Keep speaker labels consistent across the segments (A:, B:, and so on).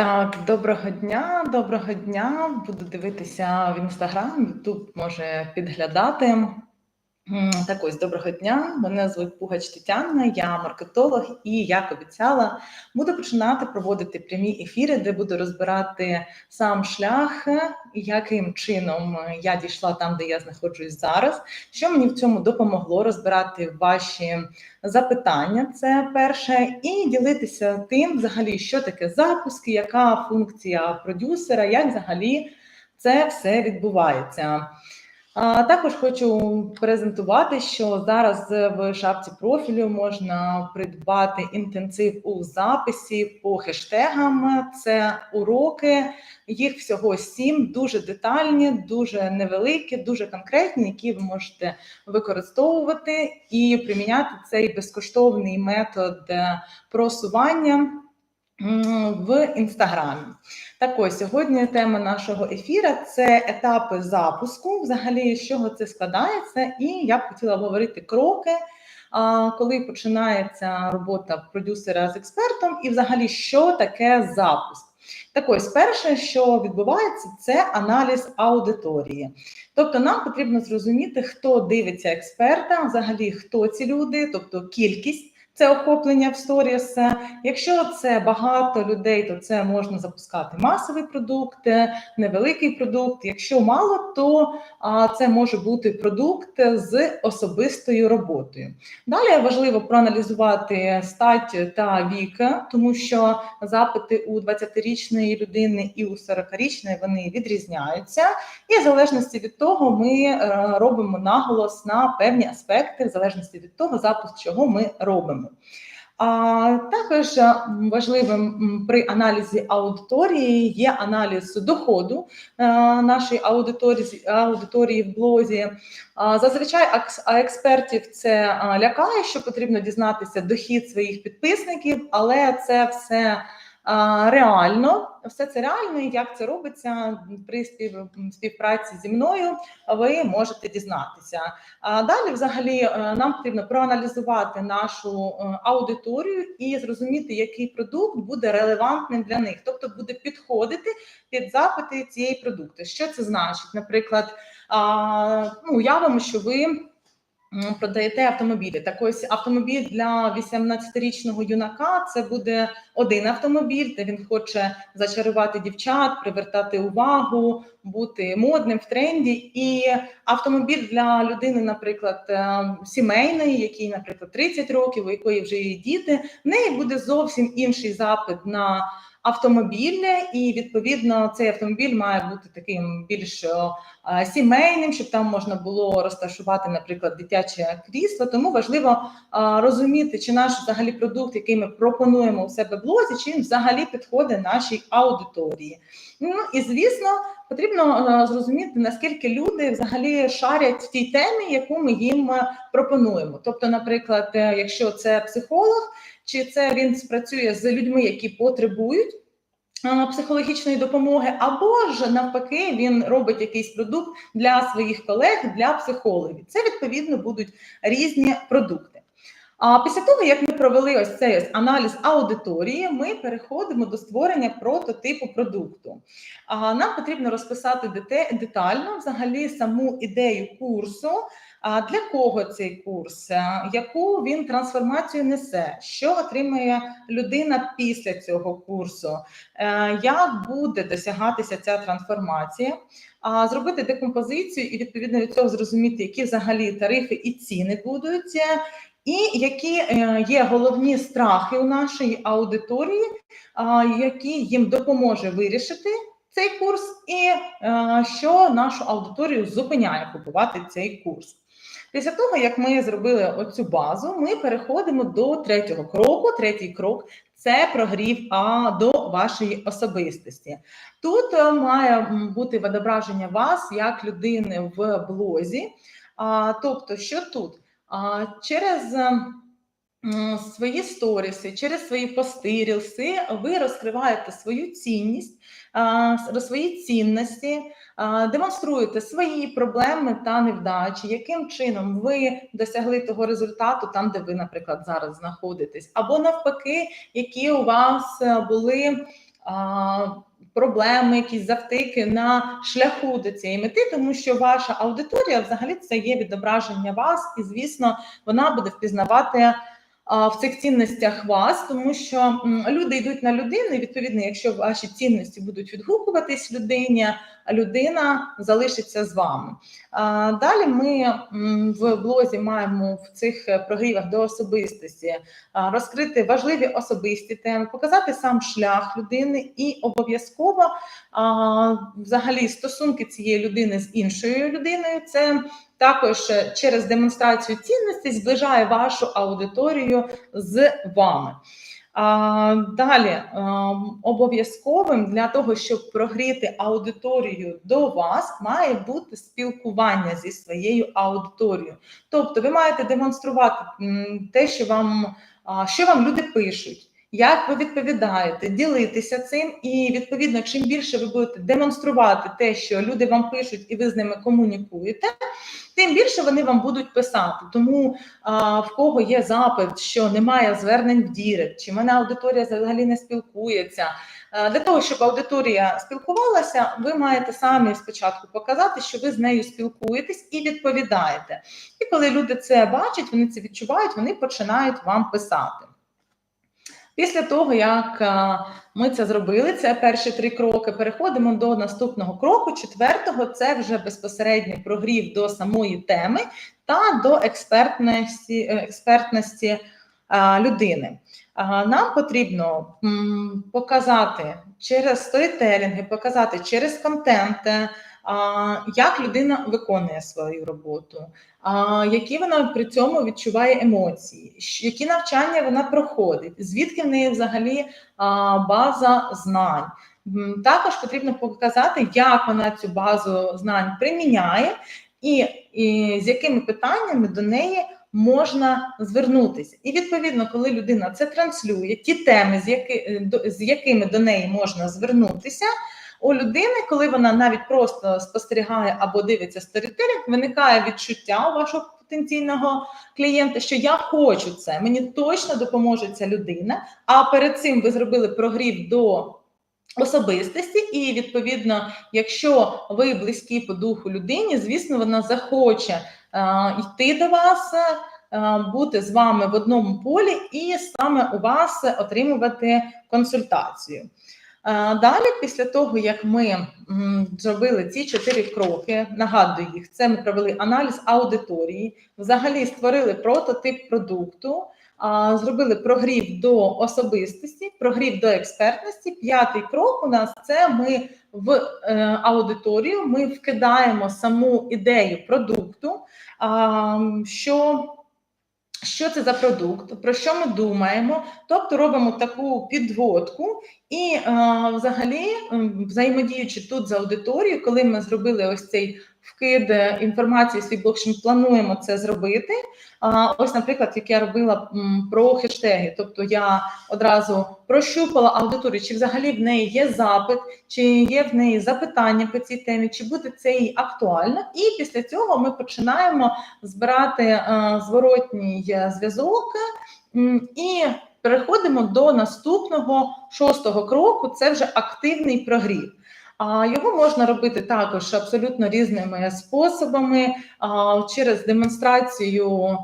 A: Так, доброго дня, доброго дня. Буду дивитися в інстаграм, Ютуб може підглядати. Так ось доброго дня. Мене звуть Пугач Тетяна, я маркетолог, і як обіцяла, буду починати проводити прямі ефіри, де буду розбирати сам шлях, яким чином я дійшла там, де я знаходжусь зараз. Що мені в цьому допомогло розбирати ваші запитання. Це перше, і ділитися тим, взагалі, що таке запуск, яка функція продюсера, як взагалі це все відбувається. А, Також хочу презентувати, що зараз в шапці профілю можна придбати інтенсив у записі по хештегам. Це уроки, їх всього сім, дуже детальні, дуже невеликі, дуже конкретні, які ви можете використовувати і приміняти цей безкоштовний метод просування в інстаграмі. Так ось сьогодні тема нашого ефіра це етапи запуску. Взагалі, з чого це складається, і я б хотіла говорити кроки, коли починається робота продюсера з експертом, і взагалі, що таке запуск. Так ось, перше, що відбувається, це аналіз аудиторії. Тобто, нам потрібно зрозуміти, хто дивиться експерта, взагалі хто ці люди, тобто кількість. Це охоплення в сторіс. Якщо це багато людей, то це можна запускати масовий продукт, невеликий продукт. Якщо мало, то це може бути продукт з особистою роботою. Далі важливо проаналізувати стать та вік, тому що запити у 20-річної людини і у 40-річної вони відрізняються, і в залежності від того, ми е, робимо наголос на певні аспекти, в залежності від того, запуск чого ми робимо. Також важливим при аналізі аудиторії є аналіз доходу е, нашої аудиторії аудиторії в блозі. Зазвичай експертів це лякає, що потрібно дізнатися дохід своїх підписників, але це все реально, все це реально, і як це робиться при співпраці зі мною, ви можете дізнатися. А далі, взагалі, е, нам потрібно проаналізувати нашу е, аудиторію і зрозуміти, який продукт буде релевантним для них, тобто буде підходити під запити цієї продукти. Що це значить? Наприклад, ну, уявимо, що ви продаєте автомобілі. Так ось автомобіль для 18-річного юнака це буде один автомобіль, де він хоче зачарувати дівчат, привертати увагу, бути модним в тренді. І автомобіль для людини, наприклад, е, сімейної, якій, наприклад, 30 років, у якої вже є діти, в неї буде зовсім інший запит на автомобіль, і відповідно цей автомобіль має бути таким більш сімейним, щоб там можна було розташувати, наприклад, дитяче крісло. Тому важливо розуміти, чи наш взагалі продукт, який ми пропонуємо у себе в блозі, чи він взагалі підходить нашій аудиторії. Ну і звісно, потрібно зрозуміти, наскільки люди взагалі шарять в тій темі, яку ми їм пропонуємо. Тобто, наприклад, е, якщо це психолог, чи це він спрацює з людьми, які потребують психологічної допомоги, або ж навпаки, він робить якийсь продукт для своїх колег, для психологів. Це відповідно будуть різні продукти. А після того, як ми провели ось цей ось аналіз аудиторії, ми переходимо до створення прототипу продукту. А нам потрібно розписати детально взагалі саму ідею курсу. А для кого цей курс? Яку він трансформацію несе? Що отримує людина після цього курсу? Е, як буде досягатися ця трансформація? Зробити декомпозицію і відповідно від цього зрозуміти, які взагалі тарифи і ціни будуть, і які е, є головні страхи у нашої аудиторії, які їм допоможе вирішити. Цей курс, і е, що нашу аудиторію зупиняє купувати цей курс. Після того, як ми зробили оцю базу, ми переходимо до третього кроку. Третій крок це прогрів а, до вашої особистості. Тут е, має бути відображення вас як людини в блозі. А, Тобто, що тут? Через свої сторіси, через свої пости, рілси ви розкриваєте свою цінність, свої цінності, демонструєте свої проблеми та невдачі, яким чином ви досягли того результату, там, де ви, наприклад, зараз знаходитесь, або навпаки, які у вас були проблеми, якісь завтики на шляху до цієї мети, тому що ваша аудиторія взагалі це є відображення вас, і звісно, вона буде впізнавати в цих цінностях вас, тому що люди йдуть на людину. Відповідно, якщо ваші цінності будуть відгукуватись людині, людина залишиться з вами. Далі ми в блозі маємо в цих прогрівах до особистості розкрити важливі особисті теми, показати сам шлях людини і обов'язково взагалі стосунки цієї людини з іншою людиною. Це також е, через демонстрацію цінностей зближає вашу аудиторію з вами. А, Далі е, обов'язковим для того, щоб прогріти аудиторію до вас, має бути спілкування зі своєю аудиторією. Тобто, ви маєте демонструвати те, що вам, що вам люди пишуть як ви відповідаєте, ділитися цим, і відповідно, чим більше ви будете демонструвати те, що люди вам пишуть, і ви з ними комунікуєте, тим більше вони вам будуть писати. Тому а, в кого є запит, що немає звернень в Дірект, чи мене аудиторія взагалі не спілкується. Для того щоб аудиторія спілкувалася, ви маєте самі спочатку показати, що ви з нею спілкуєтесь і відповідаєте. І коли люди це бачать, вони це відчувають, вони починають вам писати. Після того, як е, ми це зробили, це перші три кроки. Переходимо до наступного кроку. Четвертого це вже безпосередньо прогрів до самої теми та до експертності експертності е, людини. Нам потрібно показати через сторітелінги, показати через контент як людина виконує свою роботу, які вона при цьому відчуває емоції, які навчання вона проходить, звідки в неї взагалі база знань. Також потрібно показати, як вона цю базу знань приміняє, і, і з якими питаннями до неї можна звернутися. І відповідно, коли людина це транслює, ті теми, з, з якими до неї можна звернутися. У людини, коли вона навіть просто спостерігає або дивиться сторітелінг, виникає відчуття у вашого потенційного клієнта, що я хочу це, мені точно допоможе ця людина. А перед цим ви зробили прогрів до особистості, і відповідно, якщо ви близькі по духу людині, звісно, вона захоче е, йти до вас. Е, бути з вами в одному полі і саме у вас отримувати консультацію. Далі, після того, як ми зробили ці чотири кроки, нагадую їх, це ми провели аналіз аудиторії, взагалі створили прототип продукту, зробили прогрів до особистості, прогрів до експертності. П'ятий крок у нас це ми в е, аудиторію ми вкидаємо саму ідею продукту, що що це за продукт, про що ми думаємо? Тобто робимо таку підводку і е, взагалі, взаємодіючи тут з аудиторією, коли ми зробили ось цей вкид інформації свій ми плануємо це зробити. Ось, наприклад, як я робила про хештеги, тобто я одразу прощупала аудиторію, чи взагалі в неї є запит, чи є в неї запитання по цій темі, чи буде це їй актуально. І після цього ми починаємо збирати е, зворотній зв'язок і. Переходимо до наступного шостого кроку. Це вже активний прогрів. А його можна робити також абсолютно різними способами через демонстрацію.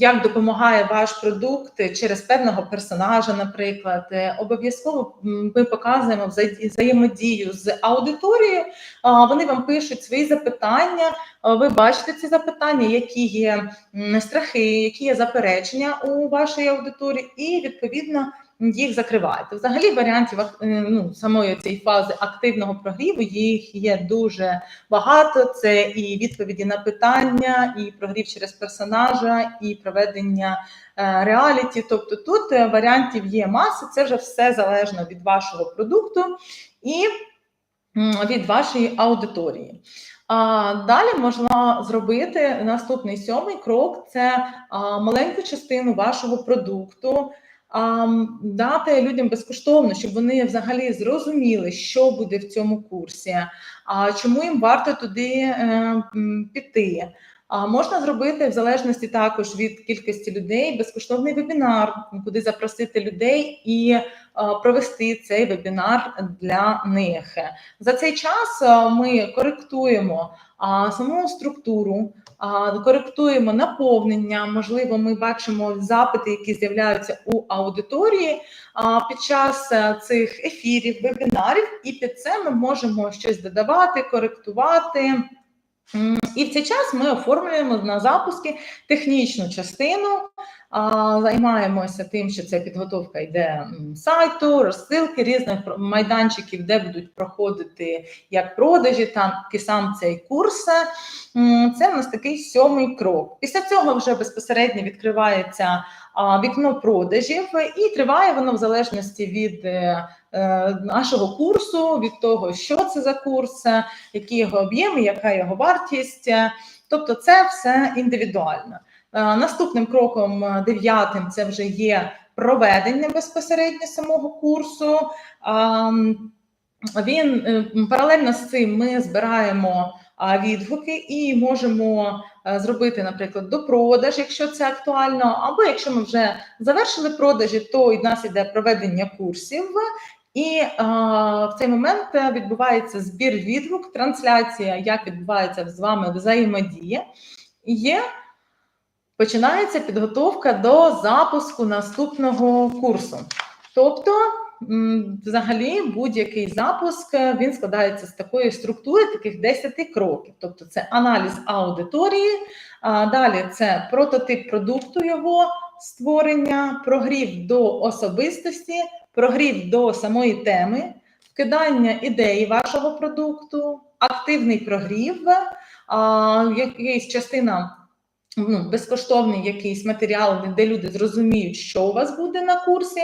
A: Як допомагає ваш продукт через певного персонажа, наприклад, обов'язково ми показуємо взаємодію з аудиторією. Вони вам пишуть свої запитання. Ви бачите ці запитання, які є страхи, які є заперечення у вашій аудиторії, і відповідно їх закриваєте. Взагалі, варіантів е, ну, самої цієї фази активного прогріву їх є дуже багато. Це і відповіді на питання, і прогрів через персонажа, і проведення е, реаліті. Тобто тут е, варіантів є маса, це вже все залежно від вашого продукту і від вашої аудиторії. А далі можна зробити наступний сьомий крок це маленьку частину вашого продукту дати людям безкоштовно, щоб вони взагалі зрозуміли, що буде в цьому курсі, а чому їм варто туди е, піти. А можна зробити в залежності також від кількості людей безкоштовний вебінар, куди запросити людей і провести цей вебінар для них. За цей час ми коректуємо саму структуру, коректуємо наповнення. Можливо, ми бачимо запити, які з'являються у аудиторії під час цих ефірів, вебінарів, і під це ми можемо щось додавати, коректувати. І в цей час ми оформлюємо на запуски технічну частину, займаємося тим, що це підготовка йде сайту, розсилки різних майданчиків, де будуть проходити як продажі, так і сам цей курс. Це в нас такий сьомий крок. Після цього вже безпосередньо відкривається вікно продажів, і триває воно в залежності від е, е, нашого курсу, від того, що це за курс, е, які його об'єми, яка його вартість. Тобто, це все індивідуально. Наступним кроком, дев'ятим, це вже є проведення безпосередньо самого курсу. Він паралельно з цим ми збираємо відгуки і можемо е, зробити, наприклад, до продаж, якщо це актуально, або якщо ми вже завершили продажі, то і в нас іде проведення курсів. І а, в цей момент е, відбувається збір відгук, трансляція, як відбувається з вами взаємодія. Є починається підготовка до запуску наступного курсу. Тобто, взагалі, будь-який запуск е, він складається з такої структури, таких 10 кроків. Тобто, це аналіз аудиторії, а далі це прототип продукту його створення, прогрів до особистості, прогрів до самої теми, вкидання ідеї вашого продукту, активний прогрів, а, якийсь частина ну, безкоштовний якийсь матеріал, де люди зрозуміють, що у вас буде на курсі,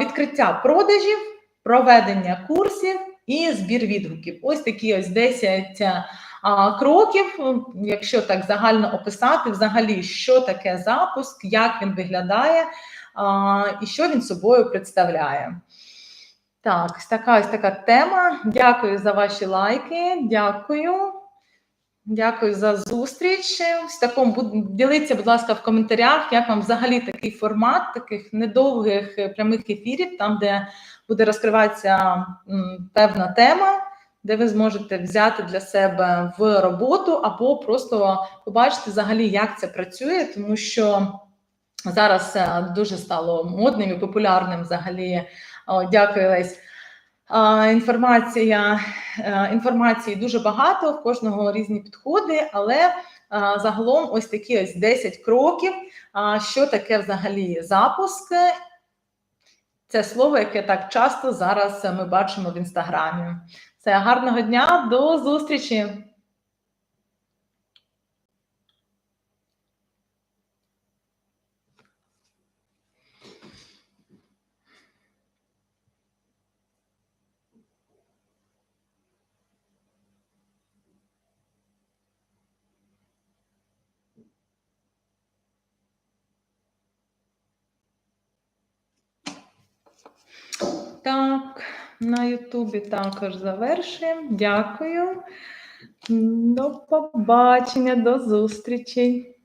A: відкриття продажів, проведення курсів і збір відгуків. Ось такі ось 10 кроків, якщо так загально описати, взагалі, що таке запуск, як він виглядає і що він собою представляє. Так, така ось така тема. Дякую за ваші лайки. Дякую. Дякую за зустріч. В такому діліться, будь ласка, в коментарях, як вам взагалі такий формат таких недовгих е, прямих ефірів, там, де буде розкриватися певна тема, де ви зможете взяти для себе в роботу, або просто побачити взагалі, як це працює, тому що зараз е, дуже стало модним і популярним взагалі. О, дякую, Лесь. Інформація е, інформації дуже багато, в кожного різні підходи, але загалом ось такі ось 10 кроків. Що таке взагалі запуск? Це слово, яке так часто зараз ми бачимо в інстаграмі. Це гарного дня, до зустрічі! Так, на Ютубі також завершуємо. Дякую. До побачення, до зустрічі.